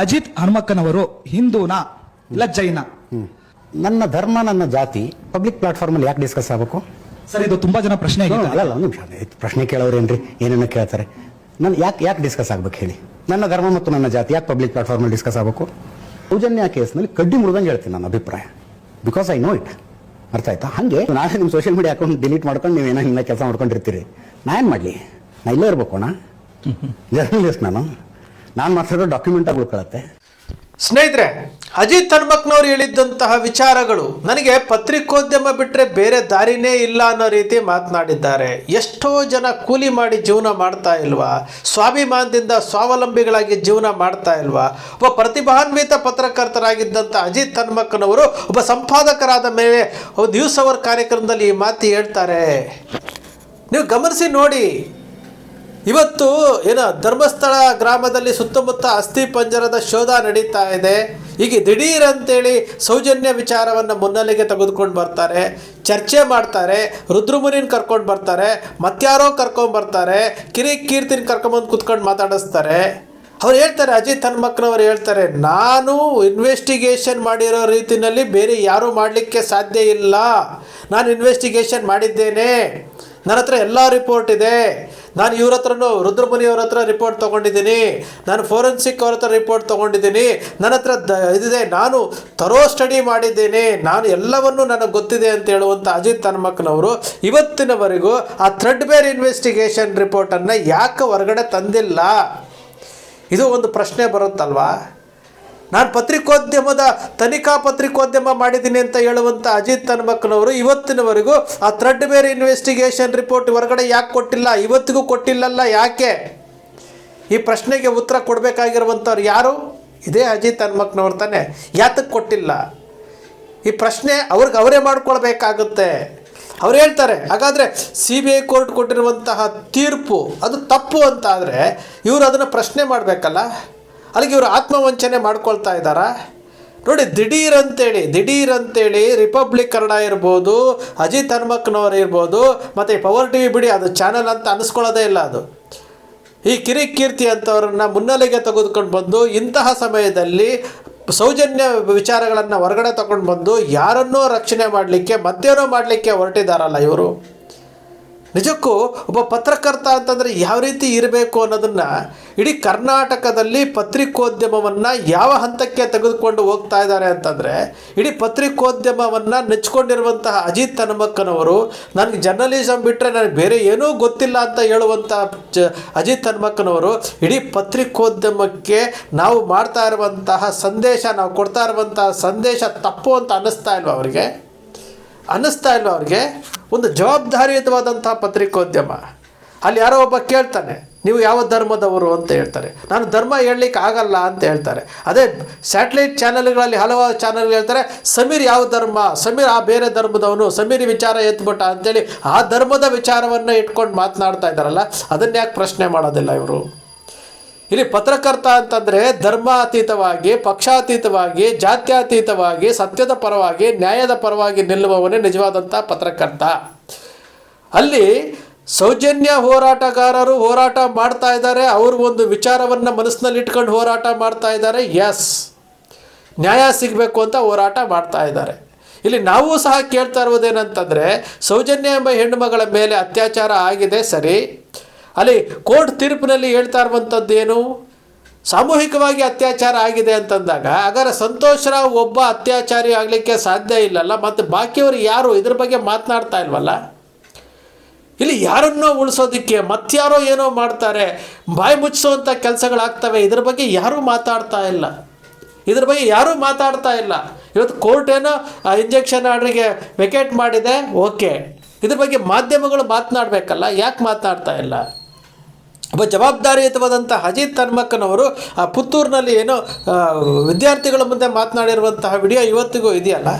ಅಜಿತ್ ಹನುಮಕ್ಕನವರು ಹಿಂದೂನಾ ಇಲ್ಲ ಜೈನ ನನ್ನ ಧರ್ಮ ನನ್ನ ಜಾತಿ ಪಬ್ಲಿಕ್ ಪ್ಲಾಟ್ಫಾರ್ಮ್ ಅಲ್ಲಿ ಯಾಕೆ ಡಿಸ್ಕಸ್ ಆಗಬೇಕು? ಸರ್ ಇದು ತುಂಬಾ ಜನ ಪ್ರಶ್ನೆ ಆಗಿದೆ ಅಲ್ಲ ಅಲ್ಲ ಒಂದು ನಿಮಿಷ ಇದು ಪ್ರಶ್ನೆ ಕೇಳೋರೇನ್ರಿ? ಏನೇನೋ ಕೇಳ್ತಾರೆ. ನಾನು ಯಾಕೆ ಯಾಕೆ ಡಿಸ್ಕಸ್ ಆಗ್ಬೇಕು ಹೇಳಿ? ನನ್ನ ಧರ್ಮ ಮತ್ತು ನನ್ನ ಜಾತಿ ಯಾಕೆ ಪಬ್ಲಿಕ್ ಪ್ಲಾಟ್ಫಾರ್ಮ್ ಅಲ್ಲಿ ಡಿಸ್ಕಸ್ ಆಗಬೇಕು? ಸೌಜನ್ಯ ಕೇಸ್ನಲ್ಲಿ ಕಡ್ಡಿ ಮುರಿದಂಗೆ ಹೇಳ್ತೀನಿ ನನ್ನ ಅಭಿಪ್ರಾಯ. ಬಿಕಾಸ್ ಐ ನೋ ಇಟ್ ಅರ್ಥ ಆಯ್ತಾ? ಹಾಗೆ ನಾಳೆ ನಿಮ್ಮ ಸೋಷಿಯಲ್ ಮೀಡಿಯಾ ಅಕೌಂಟ್ ಡಿಲೀಟ್ ಮಾಡ್ಕೊಂಡು ನೀವು ಏನೋ ಹಿಂಗೆ ಕೆಲಸ ಮಾಡ್ಕೊಂಡಿರ್ತೀರಿ. ನಾ ಏನು ಮಾಡಲಿ? ನಾ ಇಲ್ಲೇ ಇರ್ಬೇಕು ಅಣ್ಣ. ಜರ್ನಲಿಸ್ಟ್ ನಾನು. ನಾನು ಮಾತಾಡೋ ಡಾಕ್ಯುಮೆಂಟ್ ಆಗಿ ಉಳ್ಕೊಳತ್ತೆ. ಸ್ನೇಹಿತರೆ, ಅಜಿತ್ ಹನುಮಕ್ನವ್ರು ಹೇಳಿದ್ದಂತಹ ವಿಚಾರಗಳು ನನಗೆ ಪತ್ರಿಕೋದ್ಯಮ ಬಿಟ್ಟರೆ ಬೇರೆ ದಾರಿನೇ ಇಲ್ಲ ಅನ್ನೋ ರೀತಿ ಮಾತನಾಡಿದ್ದಾರೆ. ಎಷ್ಟೋ ಜನ ಕೂಲಿ ಮಾಡಿ ಜೀವನ ಮಾಡ್ತಾ ಇಲ್ವಾ? ಸ್ವಾಭಿಮಾನದಿಂದ ಸ್ವಾವಲಂಬಿಗಳಾಗಿ ಜೀವನ ಮಾಡ್ತಾ ಇಲ್ವಾ? ಒಬ್ಬ ಪ್ರತಿಭಾನ್ವಿತ ಪತ್ರಕರ್ತರಾಗಿದ್ದಂಥ ಅಜಿತ್ ಹನುಮಕ್ಕನವರು ಒಬ್ಬ ಸಂಪಾದಕರಾದ ಮೇಲೆ ನ್ಯೂಸ್ ಅವರ್ ಕಾರ್ಯಕ್ರಮದಲ್ಲಿ ಈ ಮಾತು ಹೇಳ್ತಾರೆ. ನೀವು ಗಮನಿಸಿ ನೋಡಿ ಇವತ್ತು ಏನು ಧರ್ಮಸ್ಥಳ ಗ್ರಾಮದಲ್ಲಿ ಸುತ್ತಮುತ್ತ ಅಸ್ಥಿ ಪಂಜರದ ಶೋಧ ನಡೀತಾ ಇದೆ. ಈಗ ದಿಢೀರ್ ಅಂತೇಳಿ ಸೌಜನ್ಯ ವಿಚಾರವನ್ನು ಮುನ್ನೆಲೆಗೆ ತೆಗೆದುಕೊಂಡು ಬರ್ತಾರೆ. ಚರ್ಚೆ ಮಾಡ್ತಾರೆ. ರುದ್ರಮುನಿನ ಕರ್ಕೊಂಡು ಬರ್ತಾರೆ. ಮತ್ಯಾರೋ ಕರ್ಕೊಂಡು ಬರ್ತಾರೆ. ಕಿರಿ ಕೀರ್ತಿನ ಕರ್ಕೊಂಬಂದು ಕುತ್ಕೊಂಡು ಮಾತಾಡಿಸ್ತಾರೆ. ಅವ್ರು ಹೇಳ್ತಾರೆ, ಅಜಿತ್ ಹನುಮಕ್ಕನವ್ರು ಹೇಳ್ತಾರೆ, ನಾನು ಇನ್ವೆಸ್ಟಿಗೇಷನ್ ಮಾಡಿರೋ ರೀತಿಯಲ್ಲಿ ಬೇರೆ ಯಾರೂ ಮಾಡಲಿಕ್ಕೆ ಸಾಧ್ಯ ಇಲ್ಲ. ನಾನು ಇನ್ವೆಸ್ಟಿಗೇಷನ್ ಮಾಡಿದ್ದೇನೆ. ನನ್ನ ಹತ್ರ ಎಲ್ಲ ರಿಪೋರ್ಟ್ ಇದೆ. ನಾನು ಇವ್ರ ಹತ್ರನೂ ರುದ್ರಮುನಿಯವ್ರ ಹತ್ರ ರಿಪೋರ್ಟ್ ತೊಗೊಂಡಿದ್ದೀನಿ. ನಾನು ಫೋರೆನ್ಸಿಕ್ ಅವ್ರ ಹತ್ರ ರಿಪೋರ್ಟ್ ತೊಗೊಂಡಿದ್ದೀನಿ. ನನ್ನ ಹತ್ರ ದ, ಇದಿದೆ. ನಾನು ತರೋ ಸ್ಟಡಿ ಮಾಡಿದ್ದೀನಿ. ನಾನು ಎಲ್ಲವನ್ನೂ ನನಗೆ ಗೊತ್ತಿದೆ ಅಂತ ಹೇಳುವಂಥ ಅಜಿತ್ ಹನುಮಕ್ಕನವರು ಇವತ್ತಿನವರೆಗೂ ಆ ಥ್ರೆಡ್ ಬೇರ್ ಇನ್ವೆಸ್ಟಿಗೇಷನ್ ರಿಪೋರ್ಟನ್ನು ಯಾಕೆ ಹೊರಗಡೆ ತಂದಿಲ್ಲ? ಇದು ಒಂದು ಪ್ರಶ್ನೆ ಬರುತ್ತಲ್ವಾ? ನಾನು ಪತ್ರಿಕೋದ್ಯಮದ, ತನಿಖಾ ಪತ್ರಿಕೋದ್ಯಮ ಮಾಡಿದ್ದೀನಿ ಅಂತ ಹೇಳುವಂಥ ಅಜಿತ್ ಹನುಮಕ್ಕನವರು ಇವತ್ತಿನವರೆಗೂ ಆ ಥ್ರೆಡ್ ಬೇರೆ ಇನ್ವೆಸ್ಟಿಗೇಷನ್ ರಿಪೋರ್ಟ್ ಹೊರಗಡೆ ಯಾಕೆ ಕೊಟ್ಟಿಲ್ಲ? ಇವತ್ತಿಗೂ ಕೊಟ್ಟಿಲ್ಲಲ್ಲ ಯಾಕೆ? ಈ ಪ್ರಶ್ನೆಗೆ ಉತ್ತರ ಕೊಡಬೇಕಾಗಿರುವಂಥವ್ರು ಯಾರು? ಇದೇ ಅಜಿತ್ ಹನುಮಕ್ಕನವ್ರು ತಾನೆ. ಯಾತಕ್ಕೆ ಕೊಟ್ಟಿಲ್ಲ? ಈ ಪ್ರಶ್ನೆ ಅವ್ರಿಗೆ ಅವರೇ ಮಾಡ್ಕೊಳ್ಬೇಕಾಗುತ್ತೆ. ಅವ್ರು ಹೇಳ್ತಾರೆ, ಹಾಗಾದರೆ ಸಿ ಬಿ ಐ ಕೋರ್ಟ್ ಕೊಟ್ಟಿರುವಂತಹ ತೀರ್ಪು ಅದು ತಪ್ಪು ಅಂತ ಆದರೆ ಇವರು ಅದನ್ನು ಪ್ರಶ್ನೆ ಮಾಡಬೇಕಲ್ಲ? ಅಲ್ಲಿಗೆ ಇವರು ಆತ್ಮವಂಚನೆ ಮಾಡ್ಕೊಳ್ತಾ ಇದ್ದಾರಾ? ನೋಡಿ ದಿಢೀರ್ ಅಂತೇಳಿ ದಿಢೀರ್ ಅಂತೇಳಿ ರಿಪಬ್ಲಿಕ್ ಕನ್ನಡ ಇರ್ಬೋದು, ಅಜಿತ್ ಹನ್ಮಕ್ನವ್ರು ಇರ್ಬೋದು, ಮತ್ತು ಪವರ್ ಟಿ ವಿ ಬಿಡಿ, ಅದು ಚಾನಲ್ ಅಂತ ಅನಿಸ್ಕೊಳ್ಳೋದೇ ಇಲ್ಲ ಅದು. ಈ ಕಿರಿಕೀರ್ತಿ ಅಂಥವ್ರನ್ನ ಮುನ್ನೆಲೆಗೆ ತೆಗೆದುಕೊಂಡು ಬಂದು, ಇಂತಹ ಸಮಯದಲ್ಲಿ ಸೌಜನ್ಯ ವಿಚಾರಗಳನ್ನು ಹೊರಗಡೆ ತಗೊಂಡು ಬಂದು, ಯಾರನ್ನೋ ರಕ್ಷಣೆ ಮಾಡಲಿಕ್ಕೆ ಮತ್ತೇನೋ ಮಾಡಲಿಕ್ಕೆ ಹೊರಟಿದ್ದಾರಲ್ಲ ಇವರು. ನಿಜಕ್ಕೂ ಒಬ್ಬ ಪತ್ರಕರ್ತ ಅಂತಂದರೆ ಯಾವ ರೀತಿ ಇರಬೇಕು ಅನ್ನೋದನ್ನು ಇಡೀ ಕರ್ನಾಟಕದಲ್ಲಿ ಪತ್ರಿಕೋದ್ಯಮವನ್ನು ಯಾವ ಹಂತಕ್ಕೆ ತೆಗೆದುಕೊಂಡು ಹೋಗ್ತಾ ಇದ್ದಾರೆ ಅಂತಂದರೆ, ಇಡೀ ಪತ್ರಿಕೋದ್ಯಮವನ್ನು ನೆಚ್ಕೊಂಡಿರುವಂತಹ ಅಜಿತ್ ಹನುಮಕ್ಕನವರು, ನನಗೆ ಜರ್ನಲಿಸಮ್ ಬಿಟ್ಟರೆ ನನಗೆ ಬೇರೆ ಏನೂ ಗೊತ್ತಿಲ್ಲ ಅಂತ ಹೇಳುವಂಥ ಜ, ಅಜಿತ್ ಹನುಮಕ್ಕನವರು ಇಡೀ ಪತ್ರಿಕೋದ್ಯಮಕ್ಕೆ ನಾವು ಮಾಡ್ತಾ ಇರುವಂತಹ ಸಂದೇಶ, ನಾವು ಕೊಡ್ತಾ ಇರುವಂತಹ ಸಂದೇಶ ತಪ್ಪು ಅಂತ ಅನ್ನಿಸ್ತಾ ಇಲ್ವ ಅವರಿಗೆ? ಅನ್ನಿಸ್ತಾ ಇಲ್ವ ಅವ್ರಿಗೆ? ಒಂದು ಜವಾಬ್ದಾರಿಯುತವಾದಂಥ ಪತ್ರಿಕೋದ್ಯಮ. ಅಲ್ಲಿ ಯಾರೋ ಒಬ್ಬ ಕೇಳ್ತಾನೆ, ನೀವು ಯಾವ ಧರ್ಮದವರು? ಅಂತ ಹೇಳ್ತಾರೆ. ನಾನು ಧರ್ಮ ಹೇಳಲಿಕ್ಕೆ ಆಗಲ್ಲ ಅಂತ ಹೇಳ್ತಾರೆ. ಅದೇ ಸ್ಯಾಟಲೈಟ್ ಚಾನೆಲ್ಗಳಲ್ಲಿ ಹಲವಾರು ಚಾನೆಲ್ ಹೇಳ್ತಾರೆ, ಸಮೀರ್ ಯಾವ ಧರ್ಮ? ಸಮೀರ್ ಆ ಬೇರೆ ಧರ್ಮದವನು? ಸಮೀರ್ ವಿಚಾರ ಎತ್ಬಿಟ್ಟ? ಅಂತೇಳಿ ಆ ಧರ್ಮದ ವಿಚಾರವನ್ನು ಇಟ್ಕೊಂಡು ಮಾತನಾಡ್ತಾ ಇದ್ದಾರಲ್ಲ ಅದನ್ನ ಯಾಕೆ ಪ್ರಶ್ನೆ ಮಾಡೋದಿಲ್ಲ ಇವರು. ಇಲ್ಲಿ ಪತ್ರಕರ್ತ ಅಂತಂದರೆ ಧರ್ಮಾತೀತವಾಗಿ, ಪಕ್ಷಾತೀತವಾಗಿ, ಜಾತ್ಯಾತೀತವಾಗಿ, ಸತ್ಯದ ಪರವಾಗಿ, ನ್ಯಾಯದ ಪರವಾಗಿ ನಿಲ್ಲುವವನೇ ನಿಜವಾದಂಥ ಪತ್ರಕರ್ತ. ಅಲ್ಲಿ ಸೌಜನ್ಯ ಹೋರಾಟಗಾರರು ಹೋರಾಟ ಮಾಡ್ತಾ ಇದ್ದಾರೆ, ಅವರು ಒಂದು ವಿಚಾರವನ್ನು ಮನಸ್ಸಿನಲ್ಲಿ ಇಟ್ಕೊಂಡು ಹೋರಾಟ ಮಾಡ್ತಾ ಇದ್ದಾರೆ ಎಸ್ ನ್ಯಾಯ ಸಿಗಬೇಕು ಅಂತ ಹೋರಾಟ ಮಾಡ್ತಾ ಇದ್ದಾರೆ. ಇಲ್ಲಿ ನಾವು ಸಹ ಕೇಳ್ತಾ ಇರುವುದೇನಂತಂದರೆ, ಸೌಜನ್ಯ ಎಂಬ ಹೆಣ್ಣು ಮಗಳ ಮೇಲೆ ಅತ್ಯಾಚಾರ ಆಗಿದೆ, ಸರಿ. ಅಲ್ಲಿ ಕೋರ್ಟ್ ತೀರ್ಪಿನಲ್ಲಿ ಹೇಳ್ತಾ ಇರುವಂಥದ್ದೇನು ಸಾಮೂಹಿಕವಾಗಿ ಅತ್ಯಾಚಾರ ಆಗಿದೆ ಅಂತಂದಾಗ ಹಾಗಾದ್ರೆ ಸಂತೋಷ್ ರಾವ್ ಒಬ್ಬ ಅತ್ಯಾಚಾರಿ ಆಗಲಿಕ್ಕೆ ಸಾಧ್ಯ ಇಲ್ಲಲ್ಲ, ಮತ್ತು ಬಾಕಿಯವರು ಯಾರು? ಇದ್ರ ಬಗ್ಗೆ ಮಾತನಾಡ್ತಾ ಇಲ್ವಲ್ಲ? ಇಲ್ಲಿ ಯಾರನ್ನೋ ಉಳಿಸೋದಕ್ಕೆ ಮತ್ತಾರೋ ಏನೋ ಮಾಡ್ತಾರೆ, ಬಾಯಿ ಮುಚ್ಚಿಸುವಂಥ ಕೆಲಸಗಳಾಗ್ತವೆ, ಇದ್ರ ಬಗ್ಗೆ ಯಾರೂ ಮಾತಾಡ್ತಾ ಇಲ್ಲ. ಇದ್ರ ಬಗ್ಗೆ ಯಾರೂ ಮಾತಾಡ್ತಾ ಇಲ್ಲ. ಇವತ್ತು ಕೋರ್ಟ್ ಏನೋ ಇಂಜೆಕ್ಷನ್ ಆರ್ಡ್ರಿಗೆ ವೆಕೇಟ್ ಮಾಡಿದೆ ಓಕೆ ಇದ್ರ ಬಗ್ಗೆ ಮಾಧ್ಯಮಗಳು ಮಾತನಾಡಬೇಕಲ್ಲ, ಯಾಕೆ ಮಾತಾಡ್ತಾ ಇಲ್ಲ? ಒಬ್ಬ ಜವಾಬ್ದಾರಿಯುತವಾದಂಥ ಅಜಿತ್ ಹನ್ಮಕ್ಕನವರು ಆ ಪುತ್ತೂರಿನಲ್ಲಿ ಏನೋ ವಿದ್ಯಾರ್ಥಿಗಳ ಮುಂದೆ ಮಾತನಾಡಿರುವಂತಹ ವಿಡಿಯೋ ಇವತ್ತಿಗೂ ಇದೆಯಲ್ಲ?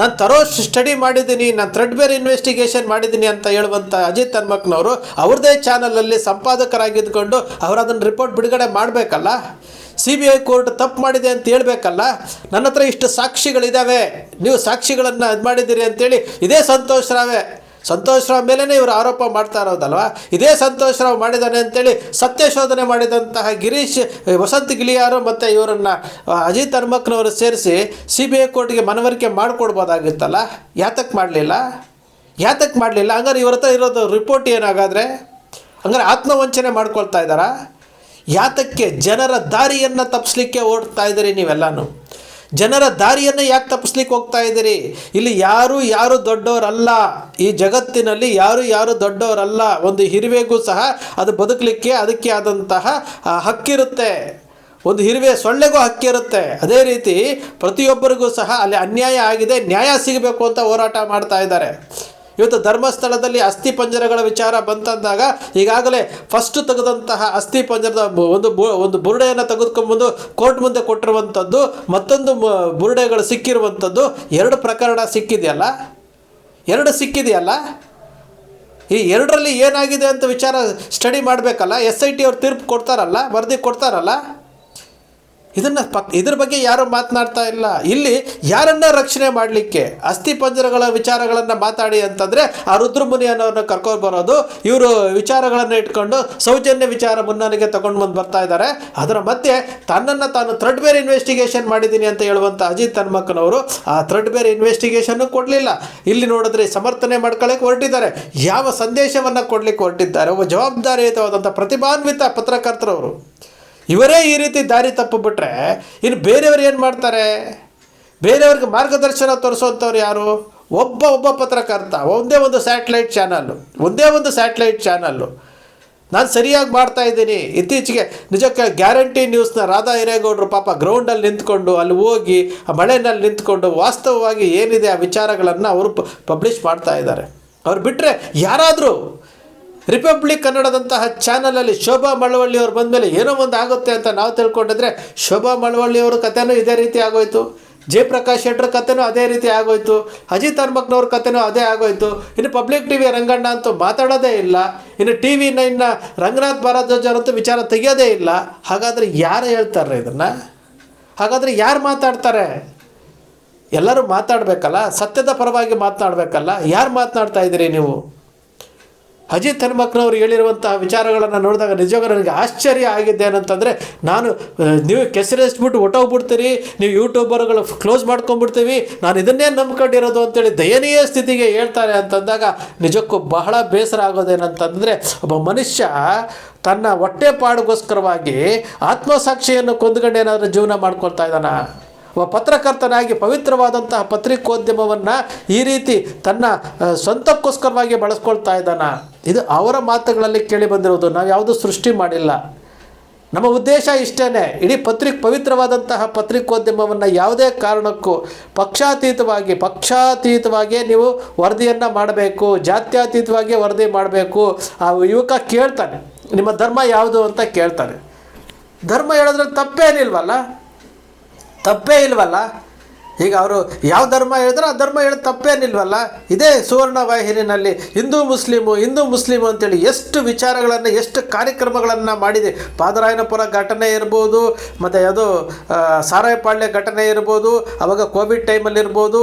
ನಾನು ತರೋ ಸ್ಟಡಿ ಮಾಡಿದ್ದೀನಿ, ನಾನು ಥ್ರೆಡ್ ಬೇರ್ ಇನ್ವೆಸ್ಟಿಗೇಷನ್ ಮಾಡಿದ್ದೀನಿ ಅಂತ ಹೇಳುವಂಥ ಅಜಿತ್ ಹನ್ಮಕ್ನವರು ಅವ್ರದ್ದೇ ಚಾನಲಲ್ಲಿ ಸಂಪಾದಕರಾಗಿದ್ದುಕೊಂಡು ಅವರು ಅದನ್ನು ರಿಪೋರ್ಟ್ ಬಿಡುಗಡೆ ಮಾಡಬೇಕಲ್ಲ? ಸಿ ಬಿ ಐ ಕೋರ್ಟ್ ತಪ್ಪು ಮಾಡಿದೆ ಅಂತ ಹೇಳಬೇಕಲ್ಲ? ನನ್ನ ಹತ್ರ ಇಷ್ಟು ಸಾಕ್ಷಿಗಳಿದ್ದಾವೆ ನೀವು ಸಾಕ್ಷಿಗಳನ್ನು ಇದು ಮಾಡಿದ್ದೀರಿ ಅಂತೇಳಿ ಇದೇ ಸಂತೋಷ್ ರಾವೇ ಸಂತೋಷ್ ರಾವ್ ಮೇಲೇ ಇವರು ಆರೋಪ ಮಾಡ್ತಾ ಇರೋದಲ್ವ? ಇದೇ ಸಂತೋಷ್ ರಾವ್ ಮಾಡಿದ್ದಾನೆ ಅಂತೇಳಿ ಸತ್ಯ ಶೋಧನೆ ಮಾಡಿದಂತಹ ಗಿರೀಶ್, ವಸಂತ್ ಗಿಳಿಯಾರು ಮತ್ತು ಇವರನ್ನು ಅಜಿತ್ ಅರ್ಮಕ್ನವರು ಸೇರಿಸಿ ಸಿ ಬಿ ಐ ಕೋರ್ಟ್ಗೆ ಮನವರಿಕೆ ಮಾಡಿಕೊಡ್ಬೋದಾಗಿತ್ತಲ್ಲ? ಯಾತಕ್ಕೆ ಮಾಡಲಿಲ್ಲ? ಯಾತಕ್ಕೆ ಮಾಡಲಿಲ್ಲ? ಹಂಗಾರೆ ಇವ್ರ ಹತ್ರ ಇರೋದು ರಿಪೋರ್ಟ್ ಏನಾಗಾದರೆ? ಹಂಗಾರೆ ಆತ್ಮವಂಚನೆ ಮಾಡ್ಕೊಳ್ತಾ ಇದ್ದಾರಾ? ಯಾತಕ್ಕೆ ಜನರ ದಾರಿಯನ್ನು ತಪ್ಪಿಸ್ಲಿಕ್ಕೆ ಓಡ್ತಾ ಇದ್ದೀರಿ ನೀವೆಲ್ಲನೂ? ಜನರ ದಾರಿಯನ್ನು ಯಾಕೆ ತಪ್ಪಿಸ್ಲಿಕ್ಕೆ ಹೋಗ್ತಾ ಇದ್ದೀರಿ? ಇಲ್ಲಿ ಯಾರು ಯಾರು ದೊಡ್ಡವರಲ್ಲ? ಈ ಜಗತ್ತಿನಲ್ಲಿ ಯಾರು ಯಾರು ದೊಡ್ಡವರಲ್ಲ? ಒಂದು ಹಿರಿವೆಗೂ ಸಹ ಅದು ಬದುಕಲಿಕ್ಕೆ ಅದಕ್ಕೆ ಆದಂತಹ ಹಕ್ಕಿರುತ್ತೆ. ಒಂದು ಹಿರಿವೆ ಸೊಳ್ಳೆಗೂ ಹಕ್ಕಿರುತ್ತೆ. ಅದೇ ರೀತಿ ಪ್ರತಿಯೊಬ್ಬರಿಗೂ ಸಹ ಅಲ್ಲಿ ಅನ್ಯಾಯ ಆಗಿದೆ, ನ್ಯಾಯ ಸಿಗಬೇಕು ಅಂತ ಹೋರಾಟ ಮಾಡ್ತಾ ಇದ್ದಾರೆ. ಇವತ್ತು ಧರ್ಮಸ್ಥಳದಲ್ಲಿ ಅಸ್ಥಿ ಪಂಜರಗಳ ವಿಚಾರ ಬಂತಂದಾಗ ಈಗಾಗಲೇ ಫಸ್ಟ್ ತೆಗೆದಂತಹ ಅಸ್ಥಿ ಪಂಜರದ ಒಂದು ಒಂದು ಬುರುಡೆಯನ್ನು ತೆಗೆದುಕೊಂಡ್ಬಂದು ಕೋರ್ಟ್ ಮುಂದೆ ಕೊಟ್ಟಿರುವಂಥದ್ದು ಮತ್ತೊಂದು ಬುರುಡೆಗಳು ಸಿಕ್ಕಿರುವಂಥದ್ದು ಎರಡು ಪ್ರಕರಣ ಸಿಕ್ಕಿದೆಯಲ್ಲ? ಎರಡು ಸಿಕ್ಕಿದೆಯಲ್ಲ? ಈ ಎರಡರಲ್ಲಿ ಏನಾಗಿದೆ ಅಂತ ವಿಚಾರ ಸ್ಟಡಿ ಮಾಡಬೇಕಲ್ಲ ಎಸ್ ಐ ಟಿ ಅವ್ರು ತೀರ್ಪು ಕೊಡ್ತಾರಲ್ಲ, ವರದಿ ಕೊಡ್ತಾರಲ್ಲ? ಇದನ್ನು ಪಕ್ ಇದ್ರ ಬಗ್ಗೆ ಯಾರು ಮಾತನಾಡ್ತಾ ಇಲ್ಲ. ಇಲ್ಲಿ ಯಾರನ್ನ ರಕ್ಷಣೆ ಮಾಡಲಿಕ್ಕೆ, ಅಸ್ಥಿ ಪಂಜರಗಳ ವಿಚಾರಗಳನ್ನು ಮಾತಾಡಿ ಅಂತಂದರೆ ಆ ರುದ್ರಮುನಿ ಅನ್ನೋರನ್ನ ಕರ್ಕೊಂಡು ಬರೋದು, ಇವರು ವಿಚಾರಗಳನ್ನು ಇಟ್ಕೊಂಡು ಸೌಜನ್ಯ ವಿಚಾರ ಮುನ್ನಡೆಗೆ ತಗೊಂಡು ಬಂದು ಬರ್ತಾ ಇದ್ದಾರೆ ಅದರ ಮಧ್ಯೆ ತನ್ನನ್ನು ತಾನು ಥ್ರೆಡ್ ಬೇರ್ ಇನ್ವೆಸ್ಟಿಗೇಷನ್ ಮಾಡಿದ್ದೀನಿ ಅಂತ ಹೇಳುವಂಥ ಅಜಿತ್ ತನ್ಮಕ್ಕನವರು ಆ ಥ್ರೆಡ್ ಬೇರ್ ಇನ್ವೆಸ್ಟಿಗೇಷನ್ನು ಕೊಡಲಿಲ್ಲ. ಇಲ್ಲಿ ನೋಡಿದ್ರೆ ಸಮರ್ಥನೆ ಮಾಡ್ಕೊಳ್ಳೋಕೆ ಹೊರಟಿದ್ದಾರೆ. ಯಾವ ಸಂದೇಶವನ್ನು ಕೊಡಲಿಕ್ಕೆ ಹೊರಟಿದ್ದಾರೆ? ಒಬ್ಬ ಜವಾಬ್ದಾರಿಯುತವಾದಂಥ ಪ್ರತಿಭಾನ್ವಿತ ಪತ್ರಕರ್ತರವರು. ಇವರೇ ಈ ರೀತಿ ದಾರಿ ತಪ್ಪಿಬಿಟ್ರೆ ಇನ್ನು ಬೇರೆಯವರು ಏನು ಮಾಡ್ತಾರೆ? ಬೇರೆಯವ್ರಿಗೆ ಮಾರ್ಗದರ್ಶನ ತೋರಿಸೋಂಥವ್ರು ಯಾರು? ಒಬ್ಬ ಒಬ್ಬ ಪತ್ರಕರ್ತ, ಒಂದೇ ಒಂದು ಸ್ಯಾಟಲೈಟ್ ಚಾನಲ್ಲು, ಒಂದೇ ಒಂದು ಸ್ಯಾಟಲೈಟ್ ಚಾನಲ್ಲು. ನಾನು ಸರಿಯಾಗಿ ಮಾಡ್ತಾ ಇದ್ದೀನಿ. ಇತ್ತೀಚೆಗೆ ನಿಜಕ್ಕೆ ಗ್ಯಾರಂಟಿ ನ್ಯೂಸ್ನ ರಾಧಾ ಹಿರೇಗೌಡರು ಪಾಪ ಗ್ರೌಂಡಲ್ಲಿ ನಿಂತ್ಕೊಂಡು, ಅಲ್ಲಿ ಹೋಗಿ, ಆ ಮಳೆನಲ್ಲಿ ನಿಂತ್ಕೊಂಡು ವಾಸ್ತವವಾಗಿ ಏನಿದೆ ಆ ವಿಚಾರಗಳನ್ನು ಅವರು ಪಬ್ಲಿಷ್ ಮಾಡ್ತಾ ಇದ್ದಾರೆ. ಅವ್ರು ಬಿಟ್ಟರೆ ಯಾರಾದರೂ ರಿಪಬ್ಲಿಕ್ ಕನ್ನಡದಂತಹ ಚಾನಲಲ್ಲಿ ಶೋಭಾ ಮಳವಳ್ಳಿ ಬಂದ ಬಂದಮೇಲೆ ಏನೋ ಒಂದು ಆಗುತ್ತೆ ಅಂತ ನಾವು ತಿಳ್ಕೊಂಡಿದ್ರೆ ಶೋಭಾ ಮಳವಳ್ಳಿ ಅವ್ರ ಕಥೆನೂ ಇದೇ ರೀತಿ ಆಗೋಯ್ತು. ಜಯಪ್ರಕಾಶ್ ಶೆಟ್ಟರ್ ಕಥೆನೂ ಅದೇ ರೀತಿ ಆಗೋಯ್ತು. ಅಜಿತ್ ಅರ್ಮಕ್ನವ್ರ ಕಥೆನೂ ಅದೇ ಆಗೋಯ್ತು. ಇನ್ನು ಪಬ್ಲಿಕ್ ಟಿ ವಿ ರಂಗಣ್ಣ ಅಂತೂ ಮಾತಾಡೋದೇ ಇಲ್ಲ. ಇನ್ನು ಟಿ ವಿ ನೈನ್ನ ರಂಗನಾಥ್ ಭಾರದ್ವಾಜ್ ಅವರಂತೂ ವಿಚಾರ ತೆಗೆಯೋದೇ ಇಲ್ಲ. ಹಾಗಾದರೆ ಯಾರು ಹೇಳ್ತಾರೆ ಇದನ್ನು? ಹಾಗಾದರೆ ಯಾರು ಮಾತಾಡ್ತಾರೆ? ಎಲ್ಲರೂ ಮಾತಾಡಬೇಕಲ್ಲ? ಸತ್ಯದ ಪರವಾಗಿ ಮಾತನಾಡಬೇಕಲ್ಲ? ಯಾರು ಮಾತನಾಡ್ತಾ ಇದ್ದೀರಿ ನೀವು? ಅಜಿತ್ ಹನುಮಕ್ನವ್ರು ಹೇಳಿರುವಂತಹ ವಿಚಾರಗಳನ್ನು ನೋಡಿದಾಗ ನಿಜವಾಗ ನನಗೆ ಆಶ್ಚರ್ಯ ಆಗಿದೆ ಏನಂತಂದರೆ, ನಾನು ನೀವು ಕೆಸರಿಸ್ಬಿಟ್ಟು ಹೊಟ್ಟೋಗ್ಬಿಡ್ತೀರಿ ನೀವು ಯೂಟ್ಯೂಬರ್ಗಳು ಕ್ಲೋಸ್ ಮಾಡ್ಕೊಂಡ್ಬಿಡ್ತೀವಿ, ನಾನು ಇದನ್ನೇ ನಂಬ್ಕೊಂಡಿರೋದು ಅಂತೇಳಿ ದಯನೀಯ ಸ್ಥಿತಿಗೆ ಹೇಳ್ತಾರೆ ಅಂತಂದಾಗ ನಿಜಕ್ಕೂ ಬಹಳ ಬೇಸರ ಆಗೋದೇನಂತಂದರೆ ಒಬ್ಬ ಮನುಷ್ಯ ತನ್ನ ಹೊಟ್ಟೆ ಪಾಡಿಗೋಸ್ಕರವಾಗಿ ಆತ್ಮಸಾಕ್ಷಿಯನ್ನು ಕೊಂದ್ಕೊಂಡು ಏನಾದರೂ ಜೀವನ ಮಾಡ್ಕೊಳ್ತಾ ಇದ್ದಾನ? ಪತ್ರಕರ್ತನಾಗಿ ಪವಿತ್ರವಾದಂತಹ ಪತ್ರಿಕೋದ್ಯಮವನ್ನು ಈ ರೀತಿ ತನ್ನ ಸ್ವಂತಕ್ಕೋಸ್ಕರವಾಗಿ ಬಳಸ್ಕೊಳ್ತಾ ಇದ್ದಾನ. ಇದು ಅವರ ಮಾತುಗಳಲ್ಲಿ ಕೇಳಿ ಬಂದಿರೋದು ನಾವು ಯಾವುದೂ ಸೃಷ್ಟಿ ಮಾಡಿಲ್ಲ. ನಮ್ಮ ಉದ್ದೇಶ ಇಷ್ಟೇ ಇಡೀ ಪತ್ರಿಕ್ ಪವಿತ್ರವಾದಂತಹ ಪತ್ರಿಕೋದ್ಯಮವನ್ನು ಯಾವುದೇ ಕಾರಣಕ್ಕೂ ಪಕ್ಷಾತೀತವಾಗಿ, ಪಕ್ಷಾತೀತವಾಗಿಯೇ ನೀವು ವರದಿಯನ್ನು ಮಾಡಬೇಕು ಜಾತ್ಯತೀತವಾಗಿ ವರದಿ ಮಾಡಬೇಕು. ಆ ಯುವಕ ಕೇಳ್ತಾನೆ. ನಿಮ್ಮ ಧರ್ಮ ಯಾವುದು ಅಂತ ಕೇಳ್ತಾನೆ. ಧರ್ಮ ಹೇಳೋದ್ರಲ್ಲಿ ತಪ್ಪೇನಿಲ್ವಲ್ಲ? ತಪ್ಪೇ ಇಲ್ವಲ್ಲ? ಈಗ ಅವರು ಯಾವ ಧರ್ಮ ಹೇಳಿದ್ರೆ ಆ ಧರ್ಮ ಹೇಳಿ ತಪ್ಪೇನಿಲ್ವಲ್ಲ? ಇದೇ ಸುವರ್ಣ ವಾಹಿನಿನಲ್ಲಿ ಹಿಂದೂ ಮುಸ್ಲಿಮು ಹಿಂದೂ ಮುಸ್ಲಿಮು ಅಂತೇಳಿ ಎಷ್ಟು ವಿಚಾರಗಳನ್ನು, ಎಷ್ಟು ಕಾರ್ಯಕ್ರಮಗಳನ್ನು ಮಾಡಿದೆ. ಪಾದರಾಯನಪುರ ಘಟನೆ ಇರ್ಬೋದು, ಮತ್ತು ಅದು ಸಾರಾಯಪಾಳ್ಯ ಘಟನೆ ಇರ್ಬೋದು, ಅವಾಗ ಕೋವಿಡ್ ಟೈಮಲ್ಲಿರ್ಬೋದು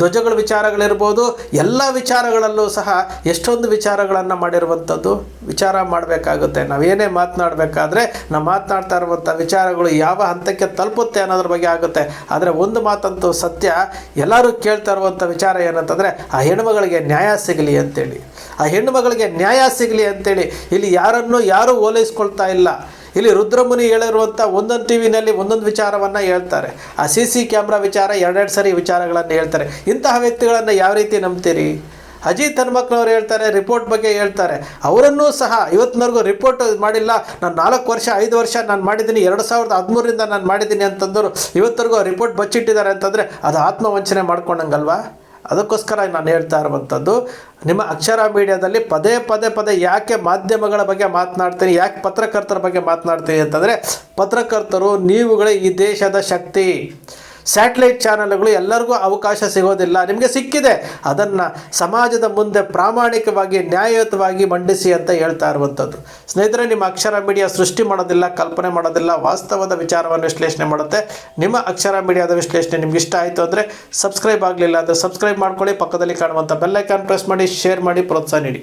ಧ್ವಜಗಳ ವಿಚಾರಗಳಿರ್ಬೋದು, ಎಲ್ಲ ವಿಚಾರಗಳಲ್ಲೂ ಸಹ ಎಷ್ಟೊಂದು ವಿಚಾರಗಳನ್ನು ಮಾಡಿರುವಂಥದ್ದು ವಿಚಾರ ಮಾಡಬೇಕಾಗುತ್ತೆ. ನಾವೇನೇ ಮಾತನಾಡಬೇಕಾದ್ರೆ, ನಾವು ಮಾತನಾಡ್ತಾ ಇರುವಂಥ ವಿಚಾರಗಳು ಯಾವ ಹಂತಕ್ಕೆ ತಲುಪುತ್ತೆ ಅನ್ನೋದ್ರ ಬಗ್ಗೆ ಆಗುತ್ತೆ. ಆದರೆ ಒಂದು ಮಾತಂತೂ ಸತ್ಯ ಎಲ್ಲರೂ ಕೇಳ್ತಾ ಇರುವಂಥ ವಿಚಾರ ಏನಂತಂದರೆ, ಆ ಹೆಣ್ಮಗಳಿಗೆ ನ್ಯಾಯ ಸಿಗಲಿ ಅಂತೇಳಿ. ಆ ಹೆಣ್ಣುಮಗಳಿಗೆ ನ್ಯಾಯ ಸಿಗಲಿ ಅಂತೇಳಿ. ಇಲ್ಲಿ ಯಾರನ್ನು ಯಾರೂ ಓಲೈಸ್ಕೊಳ್ತಾ ಇಲ್ಲ. ಇಲ್ಲಿ ರುದ್ರಮುನಿ ಹೇಳಿರುವಂಥ ಒಂದೊಂದು ಟಿ ವಿನಲ್ಲಿ ಒಂದೊಂದು ವಿಚಾರವನ್ನು ಹೇಳ್ತಾರೆ. ಆ ಸಿ ಸಿ ಕ್ಯಾಮ್ರಾ ವಿಚಾರ ಎರಡೆರಡು ಸರಿ ವಿಚಾರಗಳನ್ನು ಹೇಳ್ತಾರೆ. ಇಂತಹ ವ್ಯಕ್ತಿಗಳನ್ನು ಯಾವ ರೀತಿ ನಂಬ್ತೀರಿ? ಅಜಿತ್ ಹನುಮಕ್ನವ್ರು ಹೇಳ್ತಾರೆ ರಿಪೋರ್ಟ್ ಬಗ್ಗೆ ಹೇಳ್ತಾರೆ. ಅವರನ್ನೂ ಸಹ ಇವತ್ತಿನವರೆಗೂ ರಿಪೋರ್ಟ್ ಮಾಡಿಲ್ಲ. ನಾನು ನಾಲ್ಕು ವರ್ಷ, ಐದು ವರ್ಷ ನಾನು ಮಾಡಿದ್ದೀನಿ, ಎರಡು ಸಾವಿರದ ಹದಿಮೂರರಿಂದ ನಾನು ಮಾಡಿದ್ದೀನಿ ಅಂತಂದರು ಇವತ್ತರೆಗೂ ರಿಪೋರ್ಟ್ ಬಚ್ಚಿಟ್ಟಿದ್ದಾರೆ ಅಂತಂದರೆ ಅದು ಆತ್ಮವಂಚನೆ ಮಾಡ್ಕೊಂಡಂಗಲ್ವಾ? ಅದಕ್ಕೋಸ್ಕರ ನಾನು ಹೇಳ್ತಾ ಇರುವಂಥದ್ದು, ನಿಮ್ಮ ಅಕ್ಷರ ಮೀಡಿಯಾದಲ್ಲಿ ಪದೇ ಪದೇ ಪದೇ ಯಾಕೆ ಮಾಧ್ಯಮಗಳ ಬಗ್ಗೆ ಮಾತನಾಡ್ತೀನಿ, ಯಾಕೆ ಪತ್ರಕರ್ತರ ಬಗ್ಗೆ ಮಾತನಾಡ್ತೀನಿ ಅಂತಂದರೆ, ಪತ್ರಕರ್ತರು ನೀವುಗಳೇ ಈ ದೇಶದ ಶಕ್ತಿ. ಸ್ಯಾಟಲೈಟ್ ಚಾನಲ್ಗಳು ಎಲ್ಲರಿಗೂ ಅವಕಾಶ ಸಿಗೋದಿಲ್ಲ. ನಿಮಗೆ ಸಿಕ್ಕಿದೆ. ಅದನ್ನು ಸಮಾಜದ ಮುಂದೆ ಪ್ರಾಮಾಣಿಕವಾಗಿ, ನ್ಯಾಯಯುತವಾಗಿ ಮಂಡಿಸಿ ಅಂತ ಹೇಳ್ತಾ ಇರುವಂಥದ್ದು ಸ್ನೇಹಿತರೆ, ನಿಮ್ಮ ಅಕ್ಷರ ಮೀಡಿಯಾ ಸೃಷ್ಟಿ ಮಾಡೋದಿಲ್ಲ, ಕಲ್ಪನೆ ಮಾಡೋದಿಲ್ಲ, ವಾಸ್ತವದ ವಿಚಾರವನ್ನು ವಿಶ್ಲೇಷಣೆ ಮಾಡುತ್ತೆ. ನಿಮ್ಮ ಅಕ್ಷರ ಮೀಡಿಯಾದ ವಿಶ್ಲೇಷಣೆ ನಿಮ್ಗೆ ಇಷ್ಟ ಆಯಿತು ಅಂದರೆ ಸಬ್ಸ್ಕ್ರೈಬ್ ಆಗಲಿಲ್ಲ ಅಂದರೆ ಸಬ್ಸ್ಕ್ರೈಬ್ ಮಾಡ್ಕೊಳ್ಳಿ. ಪಕ್ಕದಲ್ಲಿ ಕಾಣುವಂಥ ಬೆಲ್ಲೈಕಾನ್ ಪ್ರೆಸ್ ಮಾಡಿ ಶೇರ್ ಮಾಡಿ, ಪ್ರೋತ್ಸಾಹ ನೀಡಿ.